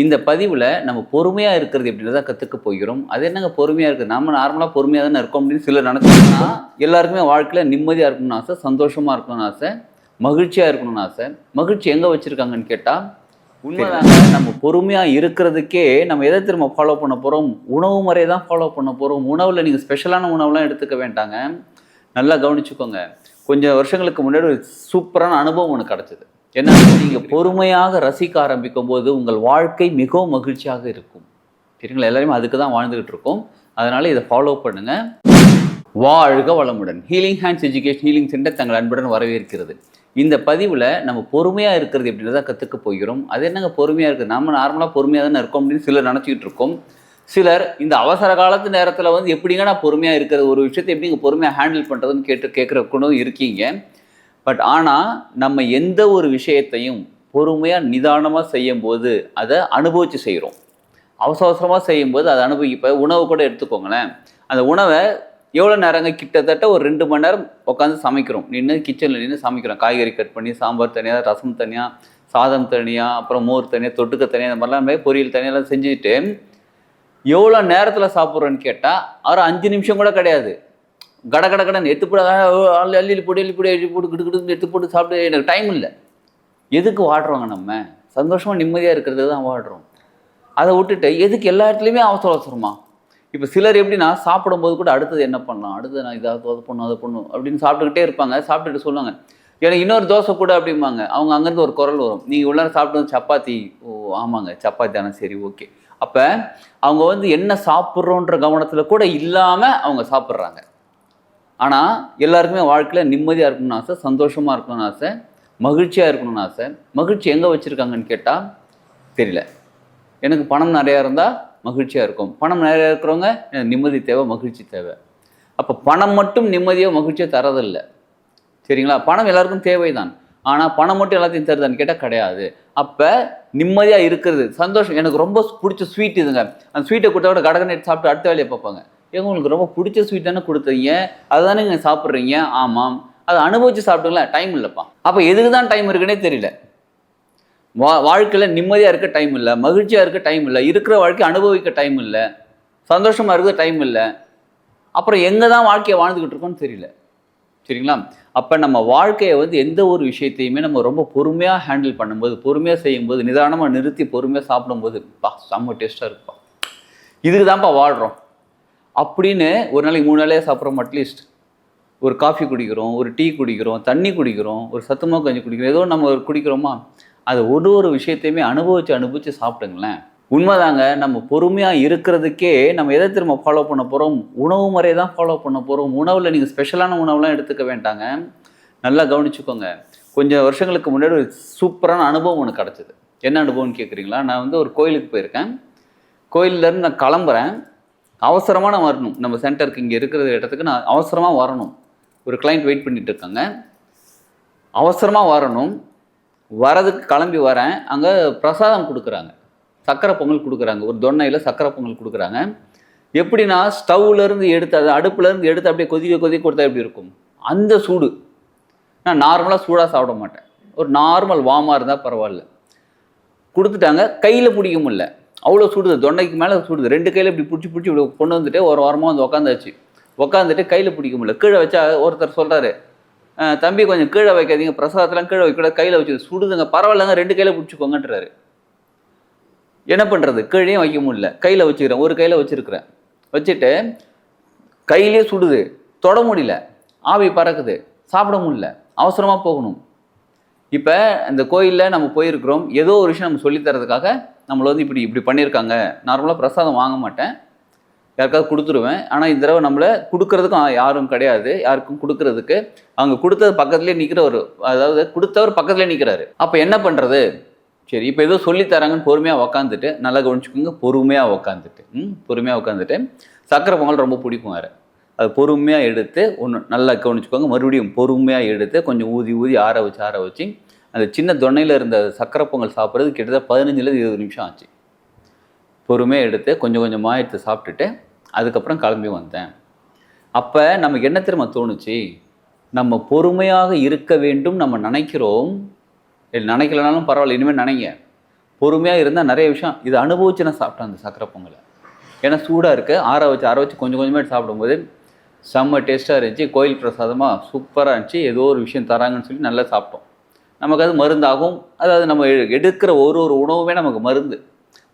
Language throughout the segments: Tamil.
இந்த பதிவில் நம்ம பொறுமையாக இருக்கிறது எப்படின்றத கற்றுக்க போகிறோம். அது என்னங்க பொறுமையாக இருக்குது நம்ம நார்மலாக பொறுமையாக தானே இருக்கோம் அப்படின்னு சிலர் நினச்சோம்னா எல்லாருக்குமே வாழ்க்கையில் நிம்மதியாக இருக்கணும்னு ஆசை சந்தோஷமாக இருக்கணும்னு ஆசை மகிழ்ச்சியாக இருக்கணும்னு ஆசை. மகிழ்ச்சி எங்கே வச்சுருக்காங்கன்னு கேட்டால் உண்மைதாங்க நம்ம பொறுமையாக இருக்கிறதுக்கே நம்ம எதை திரும்ப ஃபாலோ பண்ண போகிறோம் உணவு முறையை தான் ஃபாலோ பண்ண போகிறோம் உணவில் நீங்கள் ஸ்பெஷலான உணவுலாம் எடுத்துக்க வேண்டாங்க. நல்லா கவனிச்சுக்கோங்க. கொஞ்சம் வருஷங்களுக்கு முன்னாடி ஒரு சூப்பரான அனுபவம் ஒன்று கிடச்சிது. ஏன்னா நீங்கள் பொறுமையாக ரசிக்க ஆரம்பிக்கும் போது உங்கள் வாழ்க்கை மிகவும் மகிழ்ச்சியாக இருக்கும். சரிங்களா? எல்லாருமே அதுக்கு தான் வாழ்ந்துகிட்டு இருக்கோம். அதனால இதை ஃபாலோ பண்ணுங்க. வாழ்க வளமுடன். Healing hands education healing centre தங்கள் அன்புடன் வரவேற்கிறது. இந்த பதிவில் நம்ம பொறுமையாக இருக்கிறது எப்படின்றத கற்றுக்க போகிறோம். அது என்னங்க பொறுமையாக இருக்குது நம்ம நார்மலாக பொறுமையாக தானே இருக்கோம் அப்படின்னு சிலர் நினச்சிக்கிட்டு இருக்கோம். சிலர் இந்த அவசர காலத்து நேரத்தில் வந்து எப்படிங்க நான் பொறுமையாக இருக்கிறது? ஒரு விஷயத்தை எப்படிங்க பொறுமையாக ஹேண்டில் பண்ணுறதுன்னு கேட்டு கேட்குறக்குன்னு இருக்கீங்க. பட் ஆனால் நம்ம எந்த ஒரு விஷயத்தையும் பொறுமையாக நிதானமாக செய்யும்போது அதை அனுபவித்து செய்கிறோம் அவசர அவசரமாக செய்யும்போது அதை அனுபவி இப்போ உணவு கூட எடுத்துக்கோங்களேன். அந்த உணவை எவ்வளோ நேரங்க? கிட்டத்தட்ட ஒரு ரெண்டு மணி நேரம் உட்காந்து சமைக்கிறோம். நின்று கிச்சனில் நின்று சமைக்கிறோம். காய்கறி கட் பண்ணி சாம்பார் தனியாக ரசம் தனியாக சாதம் தனியாக அப்புறம் மோர் தனியாக தொட்டுக்க தனியாக இந்த மாதிரிலாம் பொரியல் தனியெல்லாம் செஞ்சுட்டு எவ்வளோ நேரத்தில் சாப்பிட்றோன்னு கேட்டால் அவர் அஞ்சு நிமிஷம் கூட கிடையாது. கட கட கடன் எடுத்து போட அள்ளி அள்ளி போட்டு அள்ளி போட்டு அள்ளி போட்டு கிட்டு கிட்டு எடுத்து போட்டு சாப்பிட்டு எனக்கு டைம் இல்லை. எதுக்கு வாடுறோங்க நம்ம? சந்தோஷமாக நிம்மதியாக இருக்கிறது தான் வாடுறோம். அதை விட்டுட்டு எதுக்கு எல்லா இடத்துலையுமே அவசர அவசரமா? இப்போ சிலர் எப்படின்னா சாப்பிடும்போது கூட அடுத்தது என்ன பண்ணலாம்? அடுத்தது நான் இதாவது அதை பண்ணும் அதை பண்ணும் அப்படின்னு சாப்பிட்டுக்கிட்டே இருப்பாங்க. சாப்பிட்டுட்டு சொல்லுவாங்க. எனக்கு இன்னொரு தோசை கூட அப்படிம்பாங்க. அவங்க அங்கேருந்து ஒரு குரல் வரும். நீங்கள் உள்ளார சாப்பிட்டு சப்பாத்தி. ஓ ஆமாங்க. சப்பாத்தி தானே? சரி ஓகே. அப்போ அவங்க வந்து என்ன சாப்பிட்றோன்ற கவனத்தில் கூட இல்லாமல் அவங்க சாப்பிட்றாங்க. ஆனால் எல்லாருக்குமே வாழ்க்கையில் நிம்மதியாக இருக்கணும்னு ஆசை சந்தோஷமாக இருக்கணும்னு ஆசை மகிழ்ச்சியாக இருக்கணும்னு ஆசை. மகிழ்ச்சி எங்கே வச்சுருக்காங்கன்னு கேட்டால் தெரியல. எனக்கு பணம் நிறையா இருந்தால் மகிழ்ச்சியாக இருக்கும். பணம் நிறையா இருக்கிறவங்க எனக்கு நிம்மதி தேவை மகிழ்ச்சி தேவை. அப்போ பணம் மட்டும் நிம்மதியோ மகிழ்ச்சியோ தரதில்லை. சரிங்களா? பணம் எல்லாருக்கும் தேவைதான். ஆனால் பணம் மட்டும் எல்லாத்தையும் தருதான்னு கேட்டால் கிடையாது. அப்போ நிம்மதியாக இருக்கிறது சந்தோஷம். எனக்கு ரொம்ப பிடிச்ச ஸ்வீட் இதுங்க. அந்த ஸ்வீட்டை கொடுத்தா கூட கடகனை எடுத்து சாப்பிட்டு அடுத்த வேலையை பார்ப்பாங்க. ஏங்க உங்களுக்கு ரொம்ப பிடிச்ச ஸ்வீட் தானே கொடுத்தீங்க? அதுதானே நீங்கள் சாப்பிட்றீங்க? ஆமாம். அதை அனுபவித்து சாப்பிட்டுங்களா டைம் இல்லைப்பா. அப்போ எதுக்கு தான் டைம் இருக்குன்னே தெரியல. வா வாழ்க்கையில் நிம்மதியாக இருக்க டைம் இல்லை. மகிழ்ச்சியாக இருக்க டைம் இல்லை. இருக்கிற வாழ்க்கை அனுபவிக்க டைம் இல்லை. சந்தோஷமாக இருக்க டைம் இல்லை. அப்புறம் எங்கே தான் வாழ்க்கையை வாழ்ந்துக்கிட்டு இருக்கோன்னு தெரியல. சரிங்களா? அப்போ நம்ம வாழ்க்கையை வந்து எந்த ஒரு விஷயத்தையுமே நம்ம ரொம்ப பொறுமையாக ஹேண்டில் பண்ணும்போது பொறுமையாக செய்யும்போது நிதானமாக நிறுத்தி பொறுமையாக சாப்பிடும்போது பா செம்ம டேஸ்ட்டாக இருக்குப்பா. இதுக்கு தான்ப்பா வாழ்கிறோம் அப்படின்னு ஒரு நாளைக்கு மூணு நாளே சாப்பிட்றோம் அட்லீஸ்ட் ஒரு காஃபி குடிக்கிறோம் ஒரு டீ குடிக்கிறோம் தண்ணி குடிக்கிறோம் ஒரு சத்துமா கஞ்சி குடிக்கிறோம் ஏதோ நம்ம ஒரு குடிக்கிறோமா? அது ஒரு ஒரு விஷயத்தையுமே அனுபவித்து அனுபவித்து சாப்பிட்டுங்களேன். உண்மைதாங்க நம்ம பொறுமையாக இருக்கிறதுக்கே நம்ம எதை திரும்ப ஃபாலோ பண்ண போகிறோம் உணவு முறையை தான் ஃபாலோ பண்ண போகிறோம் உணவில் நீங்கள் ஸ்பெஷலான உணவுலாம் எடுத்துக்க வேண்டாங்க. நல்லா கவனிச்சுக்கோங்க. கொஞ்சம் வருஷங்களுக்கு முன்னாடி ஒரு சூப்பரான அனுபவம் ஒன்று கிடச்சிது. என்ன அனுபவம்னு கேட்குறீங்களா நான் வந்து ஒரு கோயிலுக்கு போயிருக்கேன். கோயிலேருந்து நான் கிளம்புறேன். அவசரமாக நான் வரணும். நம்ம சென்டருக்கு இங்கே இருக்கிற இடத்துக்கு நான் அவசரமாக வரணும். ஒரு கிளைண்ட் வெயிட் பண்ணிகிட்டு இருக்காங்க. அவசரமாக வரணும். வரதுக்கு கிளம்பி வரேன். அங்கே பிரசாதம் கொடுக்குறாங்க. சக்கரை பொங்கல் கொடுக்குறாங்க. ஒரு தொன்னையில் சக்கரை பொங்கல் கொடுக்குறாங்க. எப்படின்னா ஸ்டவ்லேருந்து எடுத்து அது அடுப்புலேருந்து எடுத்து அப்படியே கொதிக்க கொதிக்க கொடுத்தா எப்படி இருக்கும்? அந்த சூடு. நான் நார்மலாக சூடாக சாப்பிட மாட்டேன். ஒரு நார்மல் வாமாக இருந்தால் பரவாயில்ல. கொடுத்துட்டாங்க. கையில் பிடிக்க முடியல. அவ்வளோ சுடுது தொண்டைக்கு மேலே சுடுது. ரெண்டு கையில் இப்படி பிடிச்சி பிடிச்சி இப்படி கொண்டு வந்துட்டு ஒரு வாரமாக வந்து உக்காந்தாச்சு. உக்காந்துட்டு கையில் பிடிக்க முடியல. கீழே வச்சா ஒருத்தர் சொல்கிறாரு தம்பி கொஞ்சம் கீழே வைக்காதீங்க பிரசாதத்தெல்லாம் கீழே வைக்கூடாது கையில் வச்சு சுடுதுங்க பரவாயில்லங்க ரெண்டு கையில் பிடிச்சிக்கோங்கன்றாரு. என்ன பண்ணுறது கீழே வைக்க முடியல. கையில் வச்சுக்கிறேன் ஒரு கையில் வச்சுருக்கிறேன். வச்சுட்டு கையிலே சுடுது. தொட முடியல. ஆவி பறக்குது. சாப்பிட முடியல. அவசரமாக போகணும். இப்போ இந்த கோயிலில் நம்ம போயிருக்கிறோம். ஏதோ ஒரு விஷயம் நம்ம சொல்லித் தரதுக்காக நம்மளை வந்து இப்படி இப்படி பண்ணியிருக்காங்க நார்மலாக பிரசாதம் வாங்க மாட்டேன். யாருக்காவது கொடுத்துருவேன். ஆனால் இந்த தடவை நம்மளை கொடுக்கறதுக்கும் யாரும் கிடையாது. யாருக்கும் கொடுக்கறதுக்கு. அவங்க கொடுத்தது பக்கத்துலேயே நிற்கிற ஒரு அதாவது கொடுத்தவர் பக்கத்துலேயே நிற்கிறாரு அப்போ என்ன பண்ணுறது சரி இப்போ ஏதோ சொல்லித் தராங்கன்னு பொறுமையாக உக்காந்துட்டு நல்லா கவனிச்சுக்கோங்க. பொறுமையாக உக்காந்துட்டு ம் பொறுமையாக உட்காந்துட்டு சக்கரை பொங்கல் ரொம்ப பிடிக்கும் வேறு. அது பொறுமையாக எடுத்து ஒன்று நல்லா கவனிச்சுக்கோங்க. மறுபடியும் பொறுமையாக எடுத்து கொஞ்சம் ஊதி ஊதி ஆற வச்சு ஆற வச்சு அந்த சின்ன தொன்னையில் இருந்த சக்கரை பொங்கல் சாப்பிட்றது கிட்டத்தட்ட பதினஞ்சுலேருந்து இருபது நிமிஷம் ஆச்சு. பொறுமையாக எடுத்து கொஞ்சம் கொஞ்சமாக எடுத்து சாப்பிட்டுட்டு அதுக்கப்புறம் கிளம்பி வந்தேன். அப்போ நமக்கு என்ன திரும்ப தோணுச்சு? நம்ம பொறுமையாக இருக்க வேண்டும் நம்ம நினைக்கிறோம். இல்லை நினைக்கலனாலும் பரவாயில்ல இனிமேல் நினைங்க. பொறுமையாக இருந்தால் நிறைய விஷயம் இது அனுபவிச்சு நான் சாப்பிட்டேன் அந்த சக்கரை பொங்கலை. ஏன்னா சூடாக இருக்குது ஆற வச்சு ஆற வச்சு கொஞ்சம் கொஞ்சமாக சாப்பிடும்போது செம்ம டேஸ்ட்டாக இருந்துச்சு. கோயில் பிரசாதமாக சூப்பராக இருந்துச்சு. ஏதோ ஒரு விஷயம் தராங்கன்னு சொல்லி நல்லா சாப்பிட்டோம். நமக்கு அது மருந்தாகும். அதாவது நம்ம எடுக்கிற ஒரு ஒரு உணவுமே நமக்கு மருந்து.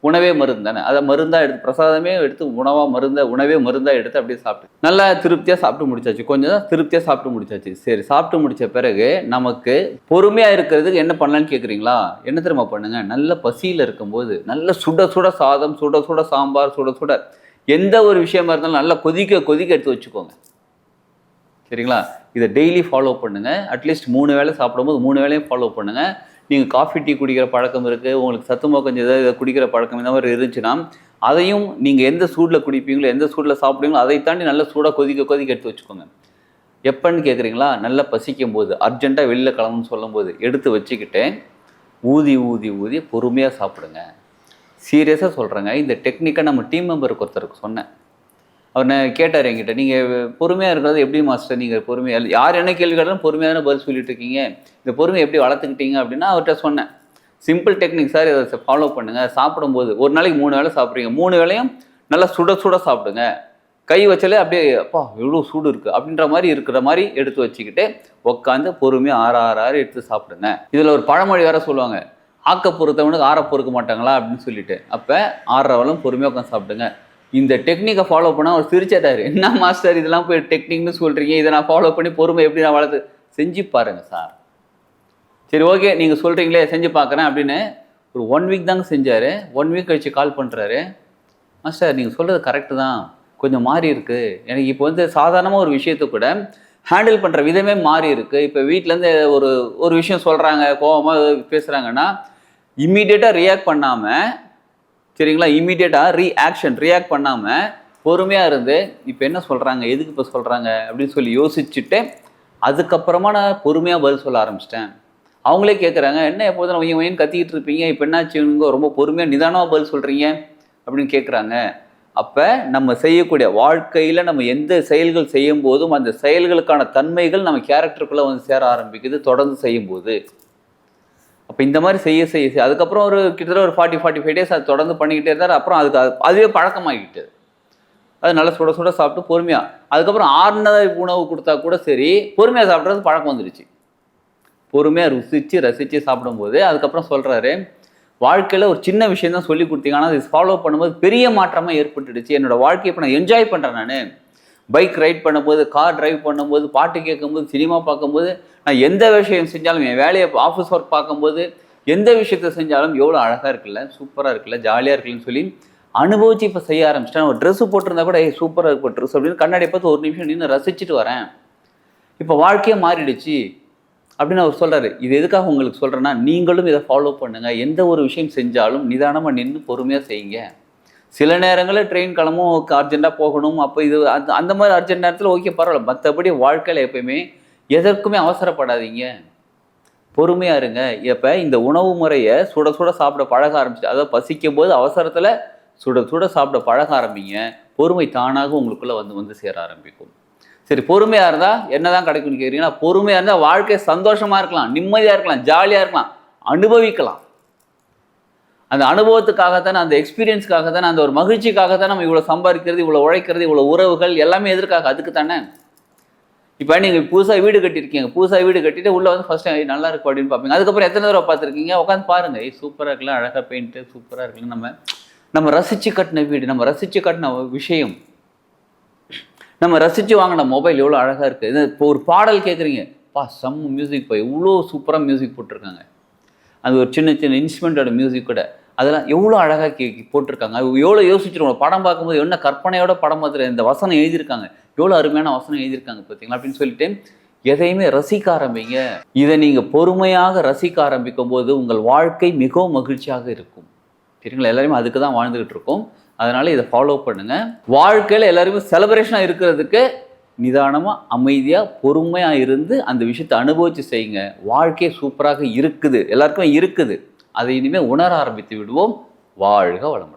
உணவே மருந்து தானே. அதை மருந்தாக எடுத்து பிரசாதமே எடுத்து உணவாக மருந்தா உணவே மருந்தாக எடுத்து அப்படியே சாப்பிட்டு. நல்லா திருப்தியாக சாப்பிட்டு முடிச்சாச்சு. கொஞ்சம் தான் திருப்தியாக சாப்பிட்டு முடிச்சாச்சு. சரி சாப்பிட்டு முடித்த பிறகு நமக்கு பொறுமையாக இருக்கிறதுக்கு என்ன பண்ணலான்னு கேட்குறீங்களா என்ன தெரியுமா பண்ணுங்க? நல்ல பசியில் இருக்கும்போது நல்ல சுட சுட சாதம் சுட சுட சாம்பார் சுட சுட எந்த ஒரு விஷயமா இருந்தாலும் நல்லா கொதிக்க கொதிக்க எடுத்து வச்சுக்கோங்க. சரிங்களா? இதை டெய்லி ஃபாலோ பண்ணுங்கள் அட்லீஸ்ட் மூணு வேளை சாப்பிடும்போது மூணு வேளையும் ஃபாலோ பண்ணுங்கள் நீங்கள் காஃபி டீ குடிக்கிற பழக்கம் இருக்குது உங்களுக்கு சத்துமா கொஞ்சம் ஏதாவது இதை குடிக்கிற பழக்கம் இந்த மாதிரி இருந்துச்சுன்னா அதையும் நீங்கள் எந்த சூடில் குடிப்பீங்களோ எந்த சூடில் சாப்பிடுவீங்களோ அதை தாண்டி நல்ல சூடாக கொதிக்க கொதிக்க எடுத்து வச்சுக்கோங்க. எப்பன்னு கேட்குறீங்களா நல்லா பசிக்கும் போது அர்ஜெண்ட்டாக வெளியில் கிளம்புன்னு சொல்லும்போது எடுத்து வச்சுக்கிட்டு ஊதி ஊதி ஊதி பொறுமையாக சாப்பிடுங்க. சீரியஸாக சொல்கிறேங்க இந்த டெக்னிக்கை நம்ம டீம் மெம்பருக்கு ஒருத்தருக்கு சொன்னேன். அவர் கேட்டார் என்கிட்ட நீங்கள் பொறுமையாக இருக்கிறது எப்படி மாஸ்டர் நீங்கள் பொறுமையாக யார் என்ன கேள்வி கேட்டாலும் பொறுமையாக தானே பதில் சொல்லிட்டு இருக்கீங்க இந்த பொறுமையை எப்படி வளர்த்துக்கிட்டீங்க? அப்படின்னா அவர்கிட்ட சொன்னேன். சிம்பிள் டெக்னிக் சார் இதை ஃபாலோ பண்ணுங்கள் சாப்பிடும்போது ஒரு நாளைக்கு மூணு வேளை சாப்பிட்றீங்க. மூணு வேளையும் நல்லா சுட சுட சாப்பிடுங்க. கை வச்சாலே அப்படியே அப்பா எவ்வளோ சூடு இருக்குது அப்படின்ற மாதிரி இருக்கிற மாதிரி எடுத்து வச்சுக்கிட்டு உட்காந்து பொறுமையாக ஆறு ஆறு ஆறு எடுத்து சாப்பிடுங்க. இதில் ஒரு பழமொழி வேற சொல்லுவாங்க. ஆக்க பொறுத்தவனுக்கு ஆற பொறுக்க மாட்டாங்களா? அப்படின்னு சொல்லிட்டு. அப்போ ஆறுறவளும் பொறுமையாக உட்காந்து சாப்பிடுங்க. இந்த டெக்னிக்கை ஃபாலோ பண்ணால் அவர் சிரிச்சாட்டாரு. என்ன மாஸ்டர் இதெல்லாம் போய் டெக்னிக்னு சொல்கிறீங்க இதை நான் ஃபாலோ பண்ணி பொறுமை எப்படி நான் வளர்த்து செஞ்சு பாருங்க சார் சரி ஓகே நீங்கள் சொல்கிறீங்களே செஞ்சு பார்க்குறேன் அப்படின்னு ஒரு ஒன் வீக் தாங்க செஞ்சார். ஒன் வீக் கழித்து கால் பண்ணுறாரு மாஸ்டர் நீங்கள் சொல்கிறது கரெக்டு தான். கொஞ்சம் மாறி இருக்குது எனக்கு இப்போ வந்து சாதாரணமாக ஒரு விஷயத்தை கூட ஹேண்டில் பண்ணுற விதமே மாறி இருக்குது இப்போ வீட்டிலேருந்து ஒரு ஒரு விஷயம் சொல்கிறாங்க கோவமாக பேசுகிறாங்கன்னா இம்மீடியட்டாக ரியாக்ட் பண்ணாமல் சரிங்களா? இம்மீடியட்டாக ரீஆக்ஷன் ரியாக்ட் பண்ணாமல் பொறுமையாக இருந்து இப்போ என்ன சொல்கிறாங்க எதுக்கு இப்போ சொல்கிறாங்க அப்படின்னு சொல்லி யோசிச்சுட்டு அதுக்கப்புறமா நான் பொறுமையாக பதில் சொல்ல ஆரம்பிச்சிட்டேன். அவங்களே கேட்குறாங்க என்ன எப்போதும் ஒய்யன் ஒய்யன் கத்திக்கிட்டு இருப்பீங்க? இப்போ என்னாச்சுங்க ரொம்ப பொறுமையாக நிதானமாக பதில் சொல்கிறீங்க அப்படின்னு கேட்குறாங்க அப்போ நம்ம செய்யக்கூடிய வாழ்க்கையில் நம்ம எந்த செயல்கள் செய்யும் போதும் அந்த செயல்களுக்கான தன்மைகள் நம்ம கேரக்டருக்குள்ளே வந்து சேர ஆரம்பிக்குது தொடர்ந்து செய்யும்போது. அப்போ இந்த மாதிரி செய்ய செய்ய செய்ய. அதுக்கப்புறம் ஒரு கிட்டத்தட்ட ஒரு ஃபார்ட்டி ஃபார்ட்டி ஃபைவ் டேஸ் அது தொடர்ந்து பண்ணிக்கிட்டே இருந்தார். அப்புறம் அதுக்கு அது- அதுவே பழக்கமாகிக்கிட்டு. அது நல்லா சுட சுட சாப்பிட்டு பொறுமையாக அதுக்கப்புறம் ஆறுனதை உணவு கொடுத்தா கூட சரி பொறுமையாக சாப்பிட்றது பழக்கம் வந்துடுச்சு பொறுமையாக ருசித்து ரசித்து சாப்பிடும்போது அதுக்கப்புறம் சொல்கிறாரு வாழ்க்கையில் ஒரு சின்ன விஷயம் தான் சொல்லி கொடுத்தீங்க. ஆனால் அதை ஃபாலோ பண்ணும்போது பெரிய மாற்றமாக ஏற்பட்டுடுச்சு. என்னோடய வாழ்க்கையை இப்போ நான் என்ஜாய் பண்ணுறேன் நான். பைக் ரைட் பண்ணும்போது கார் டிரைவ் பண்ணும்போது பாட்டு கேட்கும்போது சினிமா பார்க்கும்போது நான் எந்த விஷயம் செஞ்சாலும் என் வேலையை ஆஃபீஸ் ஒர்க் பார்க்கும்போது எந்த விஷயத்தை செஞ்சாலும் எவ்வளோ அழகாக இருக்குல்ல சூப்பராக இருக்குல்ல ஜாலியாக இருக்குல்லன்னு சொல்லி அனுபவிச்சு இப்போ செய்ய ஆரம்பிச்சிட்டேன். ஒரு ட்ரெஸ்ஸு போட்டிருந்தா கூட ஏ சூப்பராக இருக்கும் ட்ரெஸ் அப்படின்னு கண்ணாடி பார்த்து ஒரு நிமிஷம் நின்று ரசிச்சுட்டு வரேன். இப்போ வாழ்க்கையே மாறிடுச்சு அப்படின்னு அவர் சொல்கிறாரு இது எதுக்காக உங்களுக்கு சொல்கிறேன்னா நீங்களும் இதை ஃபாலோ பண்ணுங்கள் எந்த ஒரு விஷயம் செஞ்சாலும் நிதானமாக நின்று பொறுமையாக செய்யுங்க. சில நேரங்களில் ட்ரெயின் கிளம்பும் அர்ஜென்ட்டாக போகணும் அப்போ இது அந்த அந்த மாதிரி அர்ஜென்ட் நேரத்தில் ஓகே பரவாயில்ல. மற்றபடி வாழ்க்கையில் எப்பயுமே எதற்குமே அவசரப்படாதீங்க. பொறுமையாக இருங்க. இப்போ இந்த உணவு முறையை சுட சுட சாப்பிட பழக ஆரம்பிச்சு அதாவது பசிக்கும் போது அவசரத்தில் சுட சுட சாப்பிட பழக ஆரம்பிங்க. பொறுமை தானாக உங்களுக்குள்ளே வந்து வந்து சேர ஆரம்பிக்கும். சரி பொறுமையாக இருந்தால் என்னதான் கிடைக்கும்னு கேட்குறீங்கன்னா பொறுமையாக இருந்தால் வாழ்க்கை சந்தோஷமாக இருக்கலாம் நிம்மதியாக இருக்கலாம் ஜாலியாக இருக்கலாம் அனுபவிக்கலாம். அந்த அனுபவத்துக்காகத்தானே அந்த எக்ஸ்பீரியன்ஸ்க்காக தானே அந்த ஒரு மகிழ்ச்சிக்காக தான் நம்ம இவ்வளோ சம்பாதிக்கிறது இவ்வளோ உழைக்கிறது இவ்வளோ உறவுகள் எல்லாமே எதற்காக? அதுக்கு தானே இப்போ நீங்கள் புதுசாக வீடு கட்டியிருக்கீங்க. புதுசாக வீடு கட்டிட்டு உள்ளே வந்து ஃபர்ஸ்ட் நல்லா இருக்கும் அப்படின்னு பார்ப்பீங்க. அதுக்கப்புறம் எத்தனை தடவை பார்த்துருக்கீங்க? உட்காந்து பாருங்க. ஏய் சூப்பராக இருக்கலாம். அழகாக பெயிண்ட்டு சூப்பராக இருக்கலாம். நம்ம நம்ம ரசித்து கட்டின வீடு நம்ம ரசித்து கட்டின விஷயம் நம்ம ரசித்து வாங்கின மொபைல் எவ்வளோ அழகாக இருக்குது இது இப்போ ஒரு பாடல் கேட்குறீங்க பா செம்ம மியூசிக் இப்போ எவ்வளோ சூப்பராக மியூசிக் போட்டிருக்காங்க. அது ஒரு சின்ன சின்ன இன்ஸ்ட்ருமெண்ட்டோட மியூசிக் கூட. அதெல்லாம் எவ்வளோ அழகாக கே போட்டிருக்காங்க. அது எவ்வளோ யோசிச்சிருக்கோம் படம் பார்க்கும்போது என்ன கற்பனையோட படம் பார்த்துட்டு இந்த வசனம் எழுதியிருக்காங்க. எவ்வளோ அருமையான வசனம் எழுதியிருக்காங்க பார்த்தீங்களா அப்படின்னு சொல்லிட்டு எதையுமே ரசிக்க ஆரம்பிங்க. இதை நீங்கள் பொறுமையாக ரசிக்க ஆரம்பிக்கும் போது உங்கள் வாழ்க்கை மிகவும் மகிழ்ச்சியாக இருக்கும். சரிங்களா எல்லாருமே அதுக்கு தான் வாழ்ந்துகிட்டு இருக்கோம். அதனால் இதை ஃபாலோ பண்ணுங்கள் வாழ்க்கையில் எல்லாருமே செலப்ரேஷனாக இருக்கிறதுக்கு நிதானமாக அமைதியாக பொறுமையாக இருந்து அந்த விஷயத்தை அனுபவித்து செய்யுங்க. வாழ்க்கையே சூப்பராக இருக்குது. எல்லாருக்குமே இருக்குது. அதை இனிமேல் உணர ஆரம்பித்து விடுவோம். வாழ்க வளமுடன்.